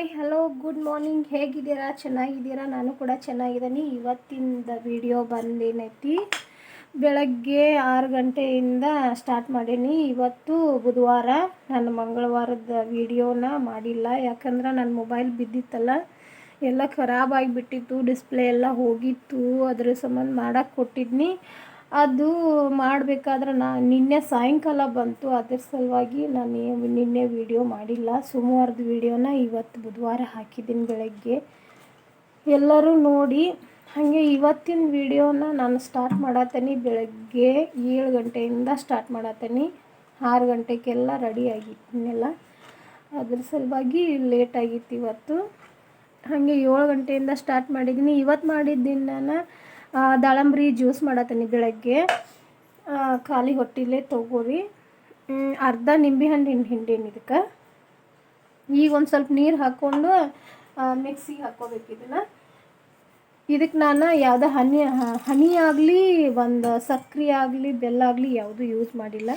Hi hello good morning ಹೇಗಿದ್ದೀರಾ? ಚೆನ್ನಾಗಿದ್ದೀರಾ? ನಾನು ಕೂಡ ಚೆನ್ನಾಗಿದ್ದೀನಿ. ಇವತ್ತಿಂದ ವಿಡಿಯೋ ಬಂದೇನೈತಿ. ಬೆಳಗ್ಗೆ ಆರು ಗಂಟೆಯಿಂದ ಸ್ಟಾರ್ಟ್ ಮಾಡೀನಿ. ಇವತ್ತು ಬುಧವಾರ. ನಾನು ಮಂಗಳವಾರದ ವಿಡಿಯೋನ ಮಾಡಿಲ್ಲ. ಯಾಕಂದ್ರೆ ನನ್ನ ಮೊಬೈಲ್ ಬಿದ್ದಿತ್ತಲ್ಲ. ಎಲ್ಲ ಖರಾಬ್ ಆಗಿಬಿಟ್ಟಿತ್ತು. ಡಿಸ್ಪ್ಲೇ ಎಲ್ಲ ಹೋಗಿತ್ತು. ಅದ್ರ ಸಂಬಂಧ ಮಾಡೋಕ್ಕೆ ಕೊಟ್ಟಿದ್ನಿ. ಅದು ಮಾಡಬೇಕಾದ್ರೆ ನಾ ನಿನ್ನೆ ಸಾಯಂಕಾಲ ಬಂತು, ಅದ್ರ ಸಲುವಾಗಿ ನಾನು ನಿನ್ನೆ ವಿಡಿಯೋ ಮಾಡಿಲ್ಲ. ಸೋಮವಾರದ ವಿಡಿಯೋನ ಇವತ್ತು ಬುಧವಾರ ಹಾಕಿದ್ದೀನಿ ಬೆಳಗ್ಗೆ. ಎಲ್ಲರೂ ನೋಡಿ, ಹಾಗೆ ಇವತ್ತಿನ ವಿಡಿಯೋನ ನಾನು ಸ್ಟಾರ್ಟ್ ಮಾಡತ್ತೀನಿ ಬೆಳಗ್ಗೆ ಏಳು ಗಂಟೆಯಿಂದ ಸ್ಟಾರ್ಟ್ ಮಾಡತ್ತೀನಿ ಆರು ಗಂಟೆಗೆಲ್ಲ ರೆಡಿ ಆಗಿದ್ದೀನೆಲ್ಲ ಅದ್ರ ಸಲುವಾಗಿ ಲೇಟ್ ಆಗಿತ್ತು ಇವತ್ತು. ಹಾಗೆ ಏಳು ಗಂಟೆಯಿಂದ ಸ್ಟಾರ್ಟ್ ಮಾಡಿದ್ದೀನಿ. ಇವತ್ತು ಮಾಡಿದ್ದೀನಿ ನಾನು ದಾಳಂಬ್ರಿ ಜ್ಯೂಸ್ ಮಾಡತ್ತೀನಿ ಬೆಳಗ್ಗೆ. ಖಾಲಿ ಹೊಟ್ಟಿಲೇ ತೊಗೋರಿ. ಅರ್ಧ ನಿಂಬೆ ಹಣ್ಣಿನ ಹಿಂಡೇನಿ ಇದಕ್ಕೆ. ಈಗ ಒಂದು ಸ್ವಲ್ಪ ನೀರು ಹಾಕ್ಕೊಂಡು ಮಿಕ್ಸಿಗೆ ಹಾಕ್ಕೋಬೇಕು ಇದನ್ನು. ಇದಕ್ಕೆ ನಾನು ಯಾವುದೋ ಹನಿ ಹನಿ ಆಗಲಿ, ಒಂದು ಸಕ್ಕರೆ ಆಗಲಿ, ಬೆಲ್ಲ ಆಗಲಿ ಯಾವುದೂ ಯೂಸ್ ಮಾಡಿಲ್ಲ.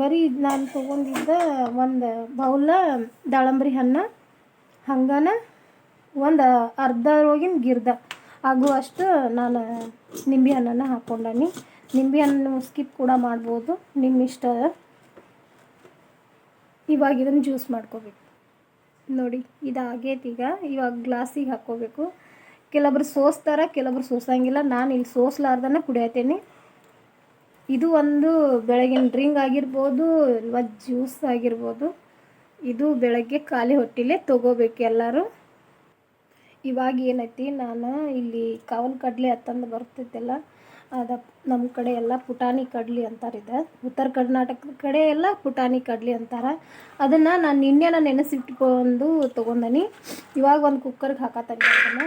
ಬರೀ ಇದು ನಾನು ತೊಗೊಂಡಿದ್ದ ಒಂದು ಬೌಲ ದಾಳಂಬ್ರಿ ಹಣ್ಣು, ಹಂಗನ ಒಂದು ಅರ್ಧ ರೋಗಿನ ಗಿರ್ದ. ಆಗುವಷ್ಟು ನಾನು ನಿಂಬೆ ಹಣ್ಣನ್ನು ಹಾಕ್ಕೊಂಡಿ ನಿಂಬೆ ಹಣ್ಣು ಸ್ಕಿಪ್ ಕೂಡ ಮಾಡ್ಬೋದು. ನಿಮ್ಮ ಇಷ್ಟ. ಇವಾಗ ಇದನ್ನು ಜ್ಯೂಸ್ ಮಾಡ್ಕೋಬೇಕು. ನೋಡಿ ಇದು ಆಗೈತೆ ಈಗ ಇವಾಗ ಗ್ಲಾಸಿಗೆ ಹಾಕ್ಕೋಬೇಕು ಕೆಲವೊಬ್ರು ಸೋಸ್ತಾರೆ, ಕೆಲವೊಬ್ರು ಸೋಸಂಗಿಲ್ಲ. ನಾನು ಇಲ್ಲಿ ಸೋಸ್ಲಾರ್ದನ ಕುಡಿಯತ್ತೇನೆ ಇದು ಒಂದು ಬೆಳಗಿನ ಡ್ರಿಂಕ್ ಆಗಿರ್ಬೋದು ಜ್ಯೂಸ್ ಆಗಿರ್ಬೋದು. ಇದು ಬೆಳಗ್ಗೆ ಖಾಲಿ ಹೊಟ್ಟಿಲೆ ತೊಗೋಬೇಕು ಎಲ್ಲರೂ. ಇವಾಗ ಏನೈತಿ, ನಾನು ಇಲ್ಲಿ ಕಾವಲ್ ಕಡಲೆ ಅಂತಂದು ಬರ್ತೈತೆಲ್ಲ, ಅದ ನಮ್ಮ ಕಡೆ ಎಲ್ಲ ಪುಟಾಣಿ ಕಡ್ಲಿ ಅಂತಾರಿದೆ ಉತ್ತರ ಕರ್ನಾಟಕದ ಕಡೆ ಎಲ್ಲ ಪುಟಾಣಿ ಕಡ್ಲಿ ಅಂತಾರೆ. ಅದನ್ನು ನಾನು ನಿನ್ನೆನ ನಾನು ನೆನೆಸಿಟ್ಕೊಂಡು ತೊಗೊಂಡನಿ. ಇವಾಗ ಒಂದು ಕುಕ್ಕರ್ಗೆ ಹಾಕತ್ತನಿ ಅದನ್ನು.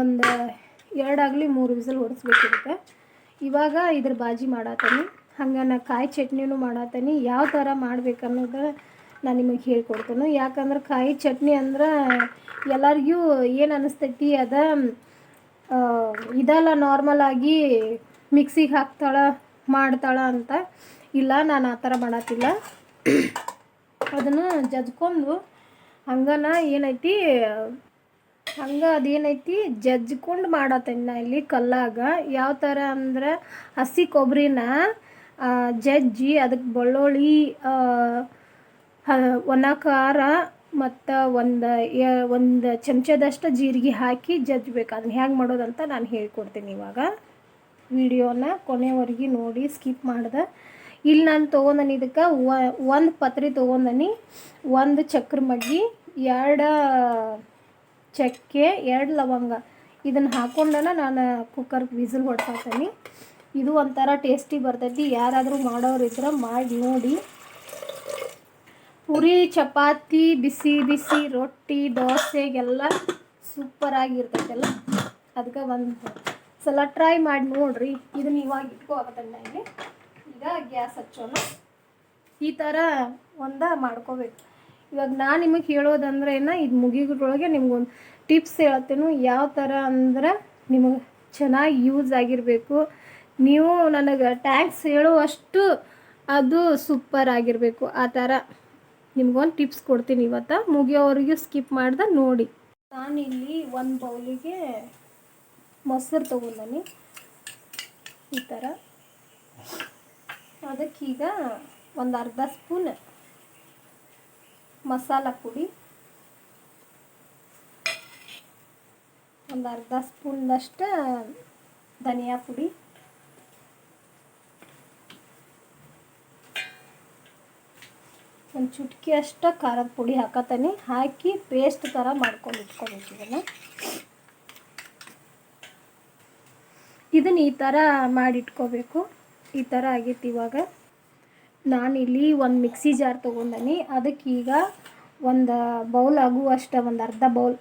ಒಂದು ಎರಡಾಗಲಿ ಮೂರು ವಿಸಲ್ ಹೊಡಿಸ್ಬೇಕಿರುತ್ತೆ ಇವಾಗ ಇದ್ರ ಬಾಜಿ ಮಾಡತ್ತೀನಿ ಹಂಗೆ ನಾ ಕಾಯಿ ಚಟ್ನಿನೂ ಮಾಡತ್ತೀನಿ ಯಾವ ಥರ ಮಾಡ್ಬೇಕು ಅನ್ನೋದು ನಾನು ನಿಮಗೆ ಹೇಳ್ಕೊಡ್ತೇನೆ. ಯಾಕಂದ್ರೆ ಕಾಯಿ ಚಟ್ನಿ ಅಂದ್ರೆ ಎಲ್ಲರಿಗೂ ಏನು ಅನ್ನಿಸ್ತೈತಿ ಅದ ಇದಲ್ಲ ನಾರ್ಮಲ್ ಆಗಿ ಮಿಕ್ಸಿಗೆ ಹಾಕ್ತಾಳ, ಮಾಡ್ತಾಳ ಅಂತ. ಇಲ್ಲ, ನಾನು ಆ ಥರ ಮಾಡತ್ತಿಲ್ಲ ಅದನ್ನು ಜಜ್ಕೊಂಡು ಹಂಗನ ಏನೈತಿ, ಹಂಗೆ ಅದೇನೈತಿ, ಜಜ್ಕೊಂಡು ಮಾಡತ್ತೇನೆ ನಾ ಇಲ್ಲಿ ಕಲ್ಲಾಗ. ಯಾವ ಥರ ಅಂದ್ರೆ ಹಸಿ ಕೊಬ್ಬರಿನ ಜಜ್ಜಿ ಅದಕ್ಕೆ ಬೆಳ್ಳುಳ್ಳಿ ಒಣ ಖಾರ ಮತ್ತು ಒಂದು ಒಂದು ಚಮಚದಷ್ಟು ಜೀರಿಗೆ ಹಾಕಿ ಜಜ್ಬೇಕು. ಅದನ್ನ ಹೇಗೆ ಮಾಡೋದಂತ ನಾನು ಹೇಳ್ಕೊಡ್ತೀನಿ ಇವಾಗ. ವಿಡಿಯೋನ ಕೊನೆವರೆಗೆ ನೋಡಿ, ಸ್ಕಿಪ್ ಮಾಡ್ದೆ. ಇಲ್ಲಿ ನಾನು ತೊಗೊಂಡನಿ ಇದಕ್ಕೆ ಒಂದು ಪತ್ರಿ ತೊಗೊಂಡನಿ. ಒಂದು ಚಕ್ರ ಮಗ್ಗಿ, ಎರಡು ಚಕ್ಕೆ, ಎರಡು ಲವಂಗ. ಇದನ್ನು ಹಾಕೊಂಡನ ನಾನು ಕುಕ್ಕರ್ಗೆ ವಿಸಿಲ್ ಹೊಡ್ಸಾತೀನಿ ಇದು ಒಂಥರ ಟೇಸ್ಟಿ ಬರ್ತೈತಿ. ಯಾರಾದರೂ ಮಾಡೋರಿದ್ರೆ ಮಾಡಿ ನೋಡಿ. ಪುರಿ, ಚಪಾತಿ, ಬಿಸಿ ಬಿಸಿ, ರೊಟ್ಟಿ, ದೋಸೆಗೆಲ್ಲ ಸೂಪರಾಗಿರ್ತೈತಲ್ಲ ಅದಕ್ಕೆ ಒಂದು ಸಲ ಟ್ರೈ ಮಾಡಿ ನೋಡ್ರಿ. ಇದನ್ನ ಇವಾಗ ಇಟ್ಕೋಬೇಕನ್ನ ಇಲ್ಲಿ ಈಗ ಗ್ಯಾಸ್ ಹಚ್ಚೋಣ. ಈ ಥರ ಒಂದ ಮಾಡ್ಕೋಬೇಕು. ಇವಾಗ ನಾನು ನಿಮಗೆ ಹೇಳೋದಂದ್ರೆ ಏನು ಇದು ಮುಗಿದ್ರೊಳಗೆ ನಿಮ್ಗೊಂದು ಟಿಪ್ಸ್ ಹೇಳ್ತೇನೆ ಯಾವ ಥರ ಅಂದ್ರೆ ನಿಮಗೆ ಚೆನ್ನಾಗಿ ಯೂಸ್ ಆಗಿರಬೇಕು. ನೀವು ನನಗೆ ಟ್ಯಾಂಕ್ಸ್ ಹೇಳುವಷ್ಟು ಅದು ಸೂಪರ್ ಆಗಿರಬೇಕು. ಆ ಥರ ನಿಮ್ಗೊಂದು ಟಿಪ್ಸ್ ಕೊಡ್ತೀನಿ ಇವತ್ತು. ಮುಗಿಯೋವರೆಗೂ ಸ್ಕಿಪ್ ಮಾಡ್ದೆ ನೋಡಿ. ನಾನಿಲ್ಲಿ ಒಂದು ಬೌಲಿಗೆ ಮೊಸರು ತೊಗೊಂಡನಿ. ಈ ಥರ ಅದಕ್ಕೀಗ ಒಂದು ಅರ್ಧ ಸ್ಪೂನ್ ಮಸಾಲ ಪುಡಿ. ಒಂದು ಅರ್ಧ ಸ್ಪೂನ್ನಷ್ಟು ಧನಿಯಾ ಪುಡಿ. ಒಂದು ಚುಟ್ಕಿ ಅಷ್ಟು ಖಾರದ ಪುಡಿ ಹಾಕತ್ತೀನಿ ಹಾಕಿ ಪೇಸ್ಟ್ ಥರ ಮಾಡ್ಕೊಂಡು ಇಟ್ಕೊಬೇಕು ಇದನ್ನು ಇದನ್ನು ಈ ಥರ ಮಾಡಿಟ್ಕೋಬೇಕು ಈ ಥರ ಆಗೈತಿ ಇವಾಗ. ನಾನಿಲ್ಲಿ ಒಂದು ಮಿಕ್ಸಿ ಜಾರ್ ತೊಗೊಂಡನಿ. ಅದಕ್ಕೆ ಈಗ ಒಂದು ಬೌಲ್ ಆಗುವಷ್ಟು ಒಂದು ಅರ್ಧ ಬೌಲ್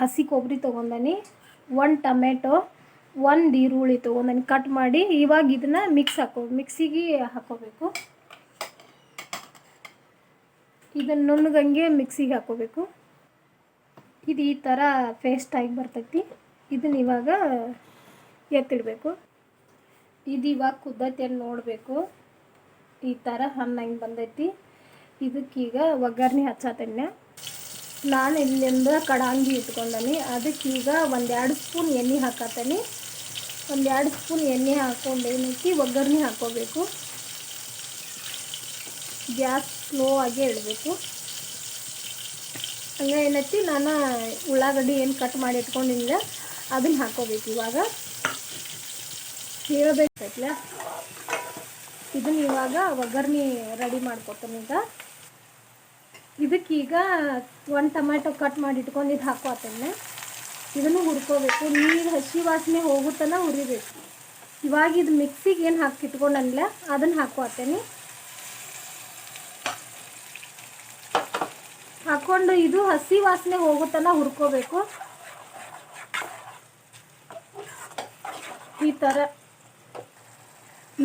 ಹಸಿ ಕೊಬ್ಬರಿ ತೊಗೊಂಡನಿ. ಒಂದು ಟೊಮೆಟೊ, ಒಂದು ಈರುಳ್ಳಿ ತೊಗೊಂಡನಿ. ಕಟ್ ಮಾಡಿ ಇವಾಗ ಇದನ್ನು ಮಿಕ್ಸ್ ಹಾಕೋ ಮಿಕ್ಸಿಗೆ ಹಾಕೋಬೇಕು. ಇದನ್ನು ನುಣ್ಣಗಂಗೆ ಮಿಕ್ಸಿಗೆ ಹಾಕೋಬೇಕು. ಇದು ಈ ಥರ ಪೇಸ್ಟ್ ಆಗಿ ಬರ್ತೈತಿ. ಇದನ್ನ ಇವಾಗ ಎತ್ತಿಡಬೇಕು. ಇದು ಇವಾಗ ಅಂತ ನೋಡಬೇಕು. ಈ ಥರ ಹಣ್ಣಂಗೆ ಬಂದೈತಿ. ಇದಕ್ಕೀಗ ಒಗ್ಗರಣೆ ಹಚ್ಚತನ್ಯ ನಾನು ಇಲ್ಲಿಂದ ಕಡಾಂಗಿ ಇಟ್ಕೊಂಡನಿ. ಅದಕ್ಕೆ ಈಗ ಒಂದೆರಡು ಸ್ಪೂನ್ ಎಣ್ಣೆ ಹಾಕತ್ತೀನಿ ಒಂದೆರಡು ಸ್ಪೂನ್ ಎಣ್ಣೆ ಹಾಕ್ಕೊಂಡು ಏನೈತಿ? ಒಗ್ಗರಣೆ ಹಾಕ್ಕೋಬೇಕು ಗ್ಯಾಸ್ ಸ್ಲೋ ಆಗಿ ಇಡಬೇಕು. ಹಂಗೆ ಏನೈತಿ, ನಾನು ಉಳ್ಳಾಗಡ್ಡಿ ಏನು ಕಟ್ ಮಾಡಿ ಇಟ್ಕೊಂಡಿಲ್ಲ ಅದನ್ನ ಹಾಕೋಬೇಕು ಇವಾಗ. ಹೇಳ್ಬೇಕೈತ್ಲ ಇದನ್ನ ಇವಾಗ ಒಗ್ಗರಣೆ ರೆಡಿ ಮಾಡ್ಕೊತೀನಿ ಈಗ. ಇದಕ್ಕೀಗ ಒಂದು ಟೊಮ್ಯಾಟೊ ಕಟ್ ಮಾಡಿ ಇಟ್ಕೊಂಡಿದ್ದು ಹಾಕೋತೇನೆ. ಇದನ್ನು ಹುರ್ಕೋಬೇಕು. ನೀರು ಹಸಿ ವಾಸನೆ ಹೋಗುತ್ತನ ಉರಿಬೇಕು ಇವಾಗ ಇದು ಮಿಕ್ಸಿಗೆ ಏನು ಹಾಕಿ ಇಟ್ಕೊಂಡಲ್ಲ ಅದನ್ನು ಹಾಕೋತೇನೆ. ಹಾಕ್ಕೊಂಡು ಇದು ಹಸಿ ವಾಸನೆ ಹೋಗುತ್ತನ ಹುರ್ಕೋಬೇಕು. ಈ ಥರ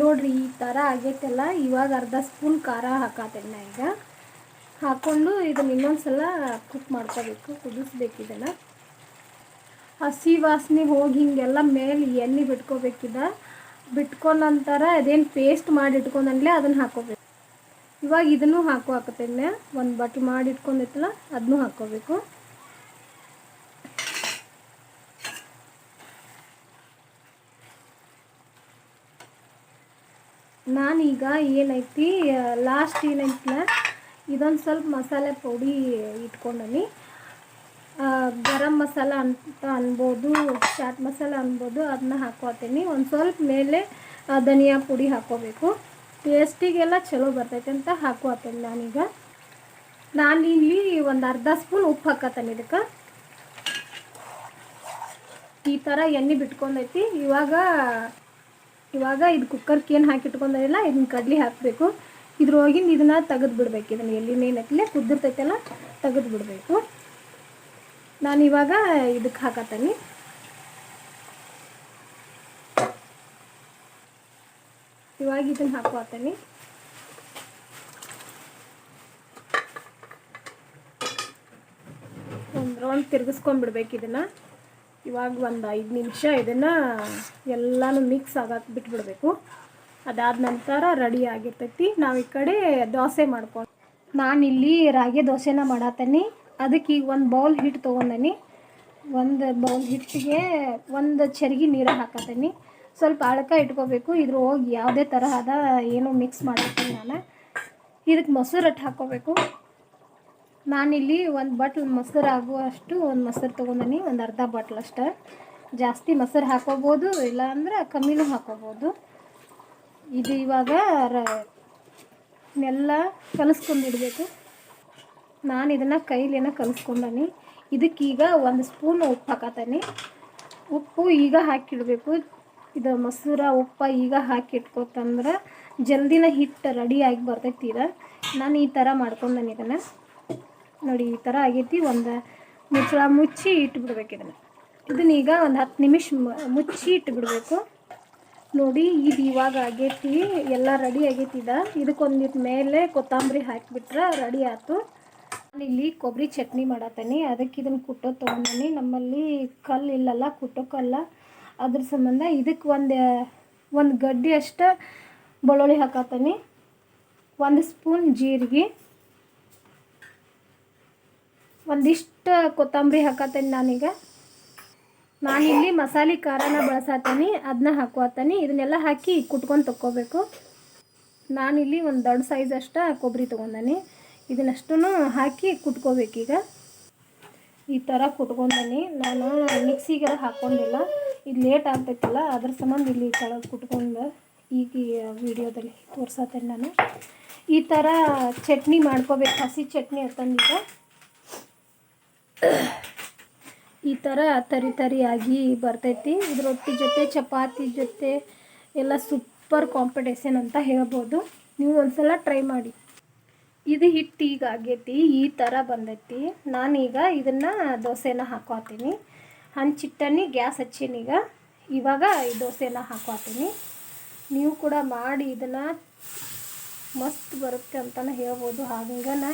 ನೋಡ್ರಿ, ಈ ಥರ ಆಗೈತಲ್ಲ. ಇವಾಗ ಅರ್ಧ ಸ್ಪೂನ್ ಖಾರ ಹಾಕತ್ತೇನೆ ನಾ ಈಗ. ಹಾಕ್ಕೊಂಡು ಇದನ್ನ ಇನ್ನೊಂದು ಸಲ ಕುಕ್ ಮಾಡ್ಕೋಬೇಕು, ಕುದಿಸ್ಬೇಕು ಇದನ್ನು. ಹಸಿ ವಾಸನೆ ಹೋಗಿ ಹಿಂಗೆಲ್ಲ ಮೇಲೆ ಎಣ್ಣೆ ಬಿಟ್ಕೋಬೇಕಿದ. ಬಿಟ್ಕೊಂಡ ನಂತರ ಅದೇನು ಪೇಸ್ಟ್ ಮಾಡಿ ಇಟ್ಕೊಂಡಂಗೆ ಅದನ್ನು ಹಾಕೋಬೇಕು. ಇವಾಗ ಇದನ್ನು ಹಾಕೋ ಹಾಕತ್ತೇನೆ ಒಂದು ಬಟ್ಟಿ ಮಾಡಿ ಇಟ್ಕೊಂಡಿತ್ತಲ್ಲ ಅದನ್ನು ಹಾಕ್ಕೋಬೇಕು. ನಾನೀಗ ಏನೈತಿ ಲಾಸ್ಟ್ ಏನೈತಿಲ್ಲ, ಇದೊಂದು ಸ್ವಲ್ಪ ಮಸಾಲೆ ಪುಡಿ ಇಟ್ಕೊಂಡನಿ. ಗರಂ ಮಸಾಲ ಅಂತ ಅನ್ಬೋದು, ಚಾಟ್ ಮಸಾಲ ಅನ್ಬೋದು ಅದನ್ನ ಹಾಕೋತೀನಿ ಒಂದು ಸ್ವಲ್ಪ ಮೇಲೆ ಧನಿಯಾ ಪುಡಿ ಹಾಕೋಬೇಕು ಟೇಸ್ಟಿಗೆಲ್ಲ ಚಲೋ ಬರ್ತೈತೆ ಅಂತ ಹಾಕೋತೀನಿ ನಾನೀಗ. ನಾನು ಇಲ್ಲಿ ಒಂದು ಅರ್ಧ ಸ್ಪೂನ್ ಉಪ್ಪು ಹಾಕತ್ತೇನೆ ಇದಕ್ಕೆ. ಈ ಥರ ಎಣ್ಣೆ ಬಿಟ್ಕೊಂಡೈತಿ. ಇವಾಗ ಇವಾಗ ಇದು ಕುಕ್ಕರ್ಗೆ ಏನು ಹಾಕಿಟ್ಕೊಂಡಿಲ್ಲ ಇದನ್ನ ಕಡ್ಲಿ ಹಾಕಬೇಕು. ಇದ್ರೊಳಗಿಂದ ಇದನ್ನ ತೆಗೆದು ಬಿಡ್ಬೇಕು ಇದನ್ನ ಎಲ್ಲಿ ಏನೈತಿಲ್ಲ, ಕುದ್ದಿರ್ತೈತಲ್ಲ ತೆಗೆದು ಬಿಡಬೇಕು ನಾನು ಇವಾಗ ಇದಕ್ಕೆ ಹಾಕತ್ತೀನಿ ಇವಾಗ ಇದನ್ನ ಹಾಕೋತೀನಿ ಒಂದು ರೌಂಡ್ ತಿರ್ಗಿಸ್ಕೊಂಡ್ಬಿಡ್ಬೇಕು ಇದನ್ನು. ಇವಾಗ ಒಂದು ಐದು ನಿಮಿಷ ಇದನ್ನು ಎಲ್ಲನೂ ಮಿಕ್ಸ್ ಆಗಕ್ಕೆ ಬಿಟ್ಬಿಡ್ಬೇಕು. ಅದಾದ ನಂತರ ರೆಡಿ ಆಗಿರ್ತೈತಿ. ನಾವು ಈ ಕಡೆ ದೋಸೆ ಮಾಡ್ಕೊಂಡು ನಾನಿಲ್ಲಿ ರಾಗಿ ದೋಸೆನ ಮಾಡತ್ತೀನಿ ಅದಕ್ಕೆ ಈಗ ಒಂದು ಬೌಲ್ ಹಿಟ್ಟು ತೊಗೊಂಡೀನಿ. ಒಂದು ಬೌಲ್ ಹಿಟ್ಟಿಗೆ ಒಂದು ಚರಿಗೆ ನೀರು ಹಾಕತ್ತೀನಿ ಸ್ವಲ್ಪ ಅಳಕ ಇಟ್ಕೋಬೇಕು. ಇದ್ರ ಹೋಗಿ ಯಾವುದೇ ತರಹದ ಏನು ಮಿಕ್ಸ್ ಮಾಡಿರ್ತೀನಿ ನಾನು. ಇದಕ್ಕೆ ಮೊಸರು ಅಟ್ಟು ಹಾಕ್ಕೋಬೇಕು. ನಾನಿಲ್ಲಿ ಒಂದು ಬಟ್ಲ್ ಮೊಸರು ಆಗುವಷ್ಟು ಒಂದು ಮೊಸರು ತೊಗೊಂಡಿ ಒಂದು ಅರ್ಧ ಬಾಟ್ಲ್ ಅಷ್ಟೇ. ಜಾಸ್ತಿ ಮೊಸರು ಹಾಕೋಬೋದು ಇಲ್ಲ ಅಂದ್ರೆ ಕಮ್ಮಿನೂ ಹಾಕೋಬೋದು ಇದು ಇವಾಗ ರ ನೆಲ್ಲ ಕಲಿಸ್ಕೊಂಡಿಡ್ಬೇಕು ನಾನು ಇದನ್ನು ಕೈಲೇನ ಕಲಿಸ್ಕೊಂಡನಿ. ಇದಕ್ಕೀಗ ಒಂದು ಸ್ಪೂನ್ ಉಪ್ಪು ಹಾಕತ್ತೀನಿ ಉಪ್ಪು ಈಗ ಹಾಕಿಡಬೇಕು. ಇದು ಮೊಸರ ಉಪ್ಪ ಈಗ ಹಾಕಿ ಇಟ್ಕೊತಂದ್ರೆ ಜಲ್ದಿನ ಹಿಟ್ಟು ರೆಡಿಯಾಗಿ ಬರ್ತೈತಿ ಇದು ನಾನು ಈ ಥರ ನಾನು ಇದನ್ನು. ನೋಡಿ, ಈ ಥರ ಆಗೈತಿ. ಒಂದು ಮುಚ್ಚಳ ಮುಚ್ಚಿ ಇಟ್ಬಿಡ್ಬೇಕು ಇದನ್ನು. ಇದನ್ನ ಈಗ ಒಂದು ಹತ್ತು ನಿಮಿಷ ಮುಚ್ಚಿ ಇಟ್ಬಿಡ್ಬೇಕು. ನೋಡಿ, ಇದು ಇವಾಗ ಆಗೈತಿ. ಎಲ್ಲ ರೆಡಿ ಆಗೈತಿ ಇದು ಇದಕ್ಕೊಂದಿಟ್ಟು ಮೇಲೆ ಕೊತ್ತಂಬರಿ ಹಾಕಿಬಿಟ್ರೆ ರೆಡಿ ಆಯಿತು ಇಲ್ಲಿ ಕೊಬ್ಬರಿ ಚಟ್ನಿ ಮಾಡತ್ತೀನಿ ಅದಕ್ಕೆ ಇದನ್ನು ಕುಟ್ಟೋ ತೊಗೊಂಡಿ ನಮ್ಮಲ್ಲಿ ಕಲ್ಲು ಇಲ್ಲಲ್ಲ ಕುಟ್ಟೋ ಕಲ್ಲ ಅದ್ರ ಸಂಬಂಧ ಇದಕ್ಕೆ ಒಂದು ಒಂದು ಗಡ್ಡಿ ಅಷ್ಟು ಬೆಳ್ಳುಳ್ಳಿ ಹಾಕತ್ತೀನಿ. ಒಂದು ಸ್ಪೂನ್ ಜೀರಿಗೆ. ಒಂದಿಷ್ಟು ಕೊತ್ತಂಬರಿ ಹಾಕತ್ತೀನಿ ನಾನೀಗ. ನಾನಿಲ್ಲಿ ಮಸಾಲೆ ಖಾರನ ಬಳಸತ್ತೀನಿ ಅದನ್ನ ಹಾಕೋತೀನಿ ಇದನ್ನೆಲ್ಲ ಹಾಕಿ ಕುಟ್ಕೊಂಡು ತಕ್ಕೋಬೇಕು. ನಾನಿಲ್ಲಿ ಒಂದು ದೊಡ್ಡ ಸೈಜ್ ಅಷ್ಟ ಕೊಬ್ಬರಿ ತೊಗೊಂಡನಿ. ಇದನ್ನಷ್ಟು ಹಾಕಿ ಕುಟ್ಕೋಬೇಕೀಗ. ಈ ಥರ ಕುಟ್ಕೊಂಡನಿ. ನಾನು ಮಿಕ್ಸಿಗೆ ಹಾಕ್ಕೊಂಡಿಲ್ಲ ಇದು ಲೇಟ್ ಆಗ್ತೈತಲ್ಲ ಅದ್ರ ಸಂಬಂಧ ಇಲ್ಲಿ ಕೆಳಗೆ ಕುಟ್ಕೊಂಡು ಈಗ ವಿಡಿಯೋದಲ್ಲಿ ತೋರ್ಸತ್ತೇನೆ ನಾನು. ಈ ಥರ ಚಟ್ನಿ ಮಾಡ್ಕೋಬೇಕು, ಹಸಿ ಚಟ್ನಿ ಅಂತಂದಿದ್ದ ಈ ಥರ ತರಿ ತರಿಯಾಗಿ ಬರ್ತೈತಿ. ಇದು ರೊಟ್ಟಿ ಜೊತೆ ಚಪಾತಿ ಜೊತೆ ಎಲ್ಲ ಸೂಪರ್ ಕಾಂಪಿಟೇಷನ್ ಅಂತ ಹೇಳ್ಬೋದು. ನೀವು ಒಂದ್ಸಲ ಟ್ರೈ ಮಾಡಿ. ಇದು ಹಿಟ್ಟು ಈಗ ಆಗೈತಿ ಈ ಥರ ಬಂದೈತಿ. ನಾನೀಗ ಇದನ್ನು ದೋಸೆನ ಹಾಕೋತೀನಿ ಹಂಚಿಟ್ಟನಿ ಗ್ಯಾಸ್ ಹಚ್ಚೀನಿ ಈಗ. ಇವಾಗ ಈ ದೋಸೆನ ಹಾಕೋತೀನಿ ನೀವು ಕೂಡ ಮಾಡಿ, ಇದನ್ನು ಮಸ್ತ್ ಬರುತ್ತೆ ಅಂತಲೇ ಹೇಳ್ಬೋದು. ಹಂಗನ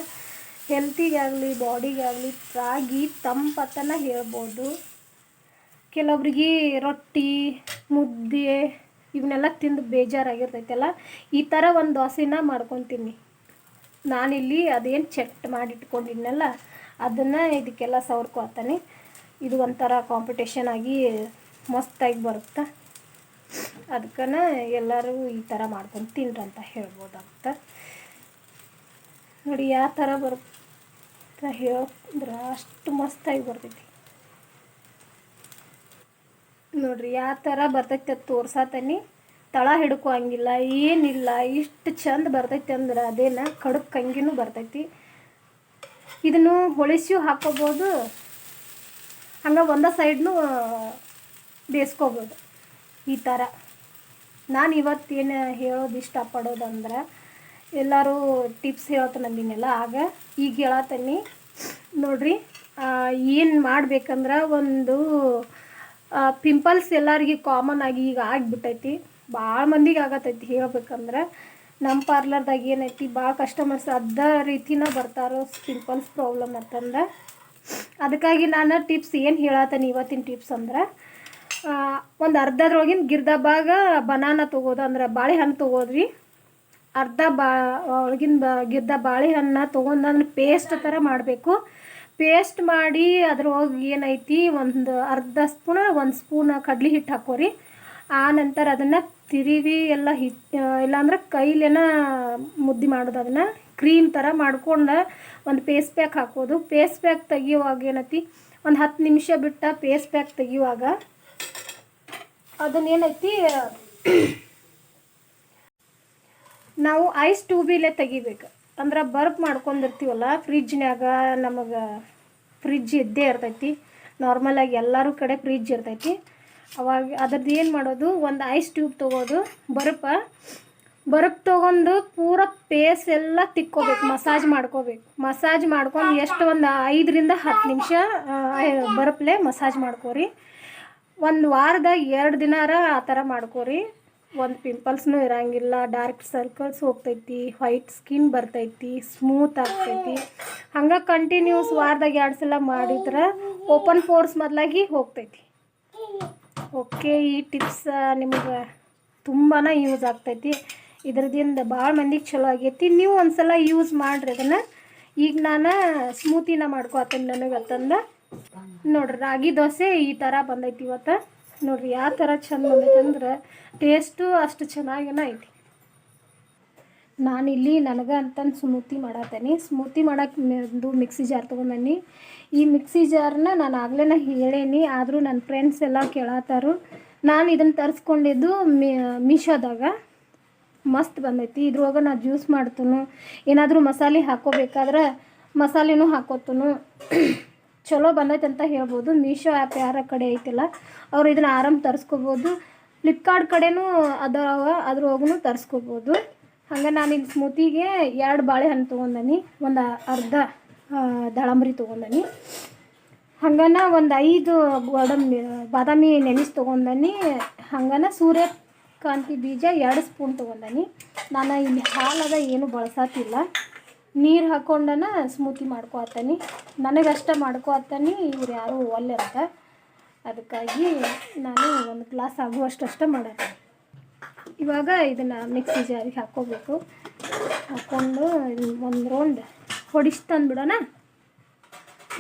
ಹೆಲ್ತಿಗಾಗಲಿ, ಬಾಡಿಗಾಗಲಿ ರಾಗಿ ತಂಪತ್ತನ ಹೇಳ್ಬೋದು. ಕೆಲವೊಬ್ರಿಗೆ ರೊಟ್ಟಿ, ಮುದ್ದೆ ಇವನ್ನೆಲ್ಲ ತಿಂದು ಬೇಜಾರಾಗಿರ್ತೈತಲ್ಲ, ಈ ಥರ ಒಂದು ದೋಸೆನ ಮಾಡ್ಕೊತೀನಿ. ನಾನಿಲ್ಲಿ ಅದೇನು ಚೆಟ್ ಮಾಡಿಟ್ಕೊಂಡಿದ್ನಲ್ಲ, ಅದನ್ನು ಇದಕ್ಕೆಲ್ಲ ಸವರ್ಕೊತಾನೆ. ಇದು ಒಂಥರ ಕಾಂಪಿಟೇಷನ್ ಆಗಿ ಮಸ್ತಾಗಿ ಬರುತ್ತೆ? ಅದಕ್ಕನ ಎಲ್ಲರೂ ಈ ಥರ ಮಾಡ್ಕೊಂಡು ತಿನ್ರಿ ಅಂತ ಹೇಳ್ಬೋದಾಗುತ್ತೆ ನೋಡಿ ಯಾವ ಥರ ಬರುತ್ತೆ ಹೇಳಿದ್ರೆ ಅಷ್ಟು ಮಸ್ತಾಗಿ ಬರ್ತೈತಿ. ನೋಡ್ರಿ ಯಾವ ಥರ ಬರ್ತೈತೆ ಅದು ತೋರ್ಸತನಿ ತಳ ಹಿಡ್ಕೋಂಗಿಲ್ಲ ಏನಿಲ್ಲ, ಇಷ್ಟು ಚಂದ ಬರ್ತೈತಿ ಅಂದ್ರೆ ಅದೇನ ಕಡುಕ್ ಕಂಗಿನೂ ಬರ್ತೈತಿ. ಇದನ್ನು ಹೊಳಿಸಿಯೂ ಹಾಕೋಬೋದು ಹಂಗೆ ಒಂದೇ ಸೈಡ್ನು ಬೇಯಿಸ್ಕೋಬೋದು ಈ ಥರ ನಾನು ಇವತ್ತೇನು ಹೇಳೋದು ಇಷ್ಟಪಡೋದಂದ್ರೆ, ಎಲ್ಲರೂ ಟಿಪ್ಸ್ ಹೇಳ್ತಾನಂದಿನಲ್ಲ ಆಗ ಈಗ ಹೇಳತ್ತೀನಿ ನೋಡ್ರಿ ಏನು ಮಾಡ್ಬೇಕಂದ್ರೆ ಒಂದು ಪಿಂಪಲ್ಸ್ ಎಲ್ಲರಿಗೆ ಕಾಮನ್ ಆಗಿ ಈಗ ಆಗಿಬಿಟ್ಟೈತಿ. ಭಾಳ ಮಂದಿಗೆ ಆಗತೈತಿ ಹೇಳ್ಬೇಕಂದ್ರೆ. ನಮ್ಮ ಪಾರ್ಲರ್ದಾಗ ಏನೈತಿ ಭಾಳ ಕಸ್ಟಮರ್ಸ್ ಅದ ರೀತಿನ ಬರ್ತಾರೋ ಪಿಂಪಲ್ಸ್ ಪ್ರಾಬ್ಲಮ್ ಅಂತಂದ್ರೆ ಅದಕ್ಕಾಗಿ ನಾನು ಟಿಪ್ಸ್ ಏನು ಹೇಳತ್ತೀನಿ ಇವತ್ತಿನ ಟಿಪ್ಸ್ ಅಂದ್ರೆ ಒಂದು ಅರ್ಧದ್ರೊಳಗಿನ ಗಿರ್ದ ಭಾಗ ಬನಾನ ತೊಗೋದು, ಅಂದ್ರೆ ಬಾಳೆಹಣ್ಣು ತೊಗೋದ್ರಿ ಅರ್ಧ ಬಾ, ಒಳಗಿನ ಬ, ಗಿರ್ದ ಬಾಳೆಹಣ್ಣ ತೊಗೊಂಡು ಪೇಸ್ಟ್ ಥರ ಮಾಡಬೇಕು. ಪೇಸ್ಟ್ ಮಾಡಿ ಅದ್ರೊಳಗೆ ಏನೈತಿ, ಒಂದು ಅರ್ಧ ಸ್ಪೂನ, ಒಂದು ಸ್ಪೂನ್ ಕಡ್ಲಿ ಹಿಟ್ಟು ಹಾಕೋರಿ. ಆ ನಂತರ ಅದನ್ನು ತಿರುವಿ ಎಲ್ಲ ಹಿಟ್ಟು ಇಲ್ಲಾಂದ್ರೆ ಕೈಲೇನ ಮುದ್ದೆ ಮಾಡೋದು ಅದನ್ನು. ಕ್ರೀಮ್ ಥರ ಮಾಡ್ಕೊಂಡು ಒಂದು ಪೇಸ್ ಪ್ಯಾಕ್ ಹಾಕೋದು. ಪೇಸ್ ಪ್ಯಾಕ್ ತೆಗಿಯುವಾಗ ಏನೈತಿ? ಒಂದು ಹತ್ತು ನಿಮಿಷ ಬಿಟ್ಟ ಪೇಸ್ ಪ್ಯಾಕ್ ತೆಗಿಯುವಾಗ ಅದನ್ನೇನೈತಿ ನಾವು ಐಸ್ ಟ್ಯೂಬಿಲೇ ತೆಗಿಬೇಕು. ಅಂದ್ರೆ ಬರ್ಪ್ ಮಾಡ್ಕೊಂಡಿರ್ತೀವಲ್ಲ ಫ್ರಿಜ್ನ್ಯಾಗ ನಮಗೆ ಫ್ರಿಜ್ ಇದ್ದೇ ಇರ್ತೈತಿ. ನಾರ್ಮಲಾಗಿ ಎಲ್ಲರೂ ಕಡೆ ಫ್ರಿಜ್ ಇರ್ತೈತಿ. ಅವಾಗ ಅದ್ರದ್ದು ಏನು ಮಾಡೋದು? ಒಂದು ಐಸ್ ಟ್ಯೂಬ್ ತೊಗೋದು. ಬರ್ಫ ಬರ್ಫ್ ತೊಗೊಂಡು ಪೂರ ಪೇಸ್ ಎಲ್ಲ ತಿಕ್ಕೋಬೇಕು ಮಸಾಜ್ ಮಾಡ್ಕೋಬೇಕು. ಮಸಾಜ್ ಮಾಡ್ಕೊಂಡು ಎಷ್ಟು ಒಂದು ಐದರಿಂದ ಹತ್ತು ನಿಮಿಷ ಬರಪ್ಲೆ ಮಸಾಜ್ ಮಾಡ್ಕೋರಿ. ಒಂದು ವಾರದಾಗ ಎರಡು ದಿನಾರ ಆ ಥರ ಮಾಡ್ಕೋರಿ. ಒಂದು ಪಿಂಪಲ್ಸ್ನೂ ಇರೋಂಗಿಲ್ಲ ಡಾರ್ಕ್ ಸರ್ಕಲ್ಸ್ ಹೋಗ್ತೈತಿ ವೈಟ್ ಸ್ಕಿನ್ ಬರ್ತೈತಿ ಸ್ಮೂತ್ ಆಗ್ತೈತಿ. ಹಂಗೆ ಕಂಟಿನ್ಯೂಸ್ ವಾರದಾಗ ಎರಡು ಸಲ ಮಾಡಿದ್ರೆ ಓಪನ್ ಫೋರ್ಸ್ ಮೊದಲಾಗಿ ಹೋಗ್ತೈತಿ. ಓಕೆ ಈ ಟಿಪ್ಸ್ ನಿಮಗೆ ತುಂಬಾ ಯೂಸ್ ಆಗ್ತೈತಿ. ಇದ್ರದಿಂದ ಭಾಳ ಮಂದಿಗೆ ಚಲೋ ಆಗೈತಿ. ನೀವು ಒಂದ್ಸಲ ಯೂಸ್ ಮಾಡಿರಿ ಅದನ್ನು. ಈಗ ನಾನು ಸ್ಮೂತಿನ ಮಾಡ್ಕೊತೀನಿ ನನಗೆ ಅಂತಂದು. ನೋಡ್ರಿ, ರಾಗಿ ದೋಸೆ ಈ ಥರ ಬಂದೈತಿ ಇವತ್ತು. ನೋಡ್ರಿ, ಯಾವ ಥರ ಚಂದ ಬಂದೈತೆ ಅಂದ್ರೆ ಟೇಸ್ಟು ಅಷ್ಟು ಚೆನ್ನಾಗೇನ ಐತಿ. ನಾನಿಲ್ಲಿ ನನಗೆ ಅಂತಂದು ಸ್ಮೂತಿ ಮಾಡತ್ತೀನಿ ಸ್ಮೂತಿ ಮಾಡಕ್ಕೆ ಒಂದು ಮಿಕ್ಸಿ ಜಾರ್ ತೊಗೊಂಬನ್ನಿ ಈ ಮಿಕ್ಸಿ ಜಾರ್ನ ನಾನು ಆಗ್ಲೇನ ಹೇಳೇನಿ, ಆದರೂ ನನ್ನ ಫ್ರೆಂಡ್ಸ್ ಎಲ್ಲ ಕೇಳತ್ತಾರು ನಾನು ಇದನ್ನು ತರಿಸ್ಕೊಂಡಿದ್ದು ಮೀಶೋದಾಗ. ಮಸ್ತ್ ಬಂದೈತಿ. ಇದ್ರೊಳಗೆ ನಾ ಜ್ಯೂಸ್ ಮಾಡ್ತನು. ಏನಾದರೂ ಮಸಾಲೆ ಹಾಕೋಬೇಕಾದ್ರೆ ಮಸಾಲೆನೂ ಹಾಕೋತನು. ಚಲೋ ಬಂದೈತೆ ಅಂತ ಹೇಳ್ಬೋದು. ಮೀಶೋ ಆ್ಯಪ್ ಯಾರ ಕಡೆ ಐತಿಲ್ಲ. ಅವ್ರು ಇದನ್ನು ಆರಾಮ್ ತರಿಸ್ಕೋಬೋದು. ಫ್ಲಿಪ್ಕಾರ್ಟ್ ಕಡೆನೂ ಅದಾವ. ಅದ್ರೊಳಗೂ ತರಿಸ್ಕೋಬೋದು. ಹಂಗೆ ನಾನು ಇಲ್ಲಿ ಸ್ಮೂತಿಗೆ ಎರಡು ಬಾಳೆಹಣ್ಣು ತೊಗೊಂಡನಿ. ಒಂದು ಅರ್ಧ ದಾಳಂಬರಿ ತೊಗೊಂಡನಿ. ಹಂಗನ ಒಂದು ಐದು ಗೋಡಂಬಿ, ಬಾದಾಮಿ ನೆನೆಸಿ ತೊಗೊಂಡನಿ. ಹಂಗನ ಸೂರ್ಯಕಾಂತಿ ಬೀಜ ಎರಡು ಸ್ಪೂನ್ ತೊಗೊಂಡನಿ. ನಾನು ಇಲ್ಲಿ ಹಾಲದ ಏನು ಬಳಸತ್ತಿಲ್ಲ ನೀರು ಹಾಕೊಂಡನ ಸ್ಮೂತಿ ಮಾಡ್ಕೊತಾನೆ. ನನಗಷ್ಟ ಮಾಡ್ಕೊತಾನೆ, ಇವ್ರು ಯಾರು ಒಲ್ಲೆ ಅಂತ. ಅದಕ್ಕಾಗಿ ನಾನು ಒಂದು ಗ್ಲಾಸ್ ಆಗುವಷ್ಟಷ್ಟ ಮಾಡೋದು ಇವಾಗ ಇದನ್ನು ಮಿಕ್ಸಿ ಜಾರಿಗೆ ಹಾಕ್ಕೋಬೇಕು. ಹಾಕ್ಕೊಂಡು ಒಂದು ರೌಂಡ್ ಹೊಡಿಸ್ತಂದ್ಬಿಡೋಣ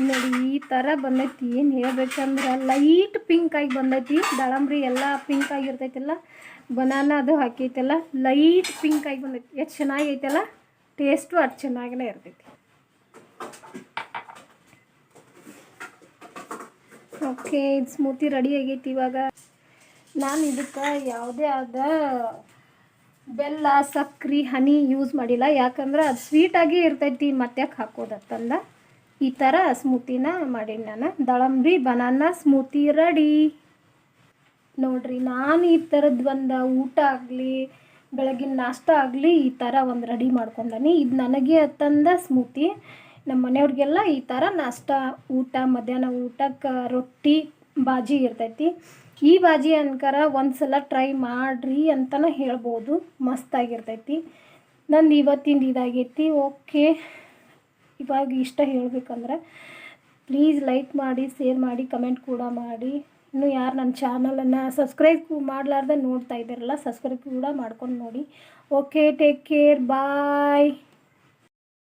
ನೋಡಿ, ಈ ಥರ ಬಂದೈತಿ. ಏನು ಹೇಳ್ಬೇಕಂದ್ರೆ ಲೈಟ್ ಪಿಂಕ್ ಆಗಿ ಬಂದೈತಿ. ದಾಳಂಬ್ರಿ ಎಲ್ಲ ಪಿಂಕ್ ಆಗಿರ್ತೈತಿಲ್ಲ ಬನಾನ ಅದು ಹಾಕೈತಲ್ಲ, ಲೈಟ್ ಪಿಂಕ್ ಆಗಿ ಬಂದೈತಿ. ಎಷ್ಟು ಚೆನ್ನಾಗೈತಲ್ಲ ಟೇಸ್ಟು ಅಷ್ಟು ಚೆನ್ನಾಗೇ ಇರ್ತೈತಿ. ಓಕೆ ಇದು ಸ್ಮೂತಿ ರೆಡಿ ಆಗೈತಿ ಇವಾಗ. ನಾನು ಇದಕ್ಕೆ ಯಾವುದೇ ಆದ ಬೆಲ್ಲ ಸಕ್ಕರೆ ಹನಿ ಯೂಸ್ ಮಾಡಿಲ್ಲ. ಯಾಕಂದ್ರೆ ಅದು ಸ್ವೀಟಾಗಿ ಇರ್ತೈತಿ ಮತ್ತ್ಯಾಕೆ ಹಾಕೋದತ್ತಂದ ಈ ಥರ ಸ್ಮೂತಿನ ಮಾಡೀನಿ ನಾನು. ದಾಳಂಬ್ರಿ, ಬನಾನ ಸ್ಮೂತಿ ರೆಡಿ ನೋಡ್ರಿ, ನಾನು ಈ ಥರದ್ದು ಒಂದು ಊಟ ಆಗಲಿ, ಬೆಳಗಿನ ನಾಷ್ಟ ಆಗಲಿ ಈ ಥರ ಒಂದು ರೆಡಿ ಮಾಡ್ಕೊಂಡನಿ. ಇದು ನನಗೆ ತಂದ ಸ್ಮೂತಿ. ನಮ್ಮ ಮನೆಯವ್ರಿಗೆಲ್ಲ ಈ ಥರ ನಾಷ್ಟ, ಊಟ, ಮಧ್ಯಾಹ್ನ ಊಟಕ್ಕೆ ರೊಟ್ಟಿ, ಬಾಜಿ ಇರ್ತೈತಿ. ಈ ಬಾಜಿ ಅನ್ಕರ ಒಂದು ಸಲ ಟ್ರೈ ಮಾಡಿರಿ ಅಂತಲೇ ಹೇಳ್ಬೋದು. ಮಸ್ತಾಗಿರ್ತೈತಿ ನಂದು ಇವತ್ತಿಂದ ಇದಾಗೈತಿ. ಓಕೆ. ಇವಾಗ ಇಷ್ಟ ಹೇಳಬೇಕಂದ್ರೆ ಪ್ಲೀಸ್ ಲೈಕ್ ಮಾಡಿ ಶೇರ್ ಮಾಡಿ ಕಮೆಂಟ್ ಕೂಡ ಮಾಡಿ. ಇನ್ನು ಯಾರು ನನ್ನ ಚಾನಲನ್ನು ಸಬ್ಸ್ಕ್ರೈಬ್ ಮಾಡಲಾರ್ದೆ ನೋಡ್ತಾ ಇದ್ದೀರಲ್ಲ ಸಬ್ಸ್ಕ್ರೈಬ್ ಕೂಡ ಮಾಡ್ಕೊಂಡು ನೋಡಿ. Okay take care bye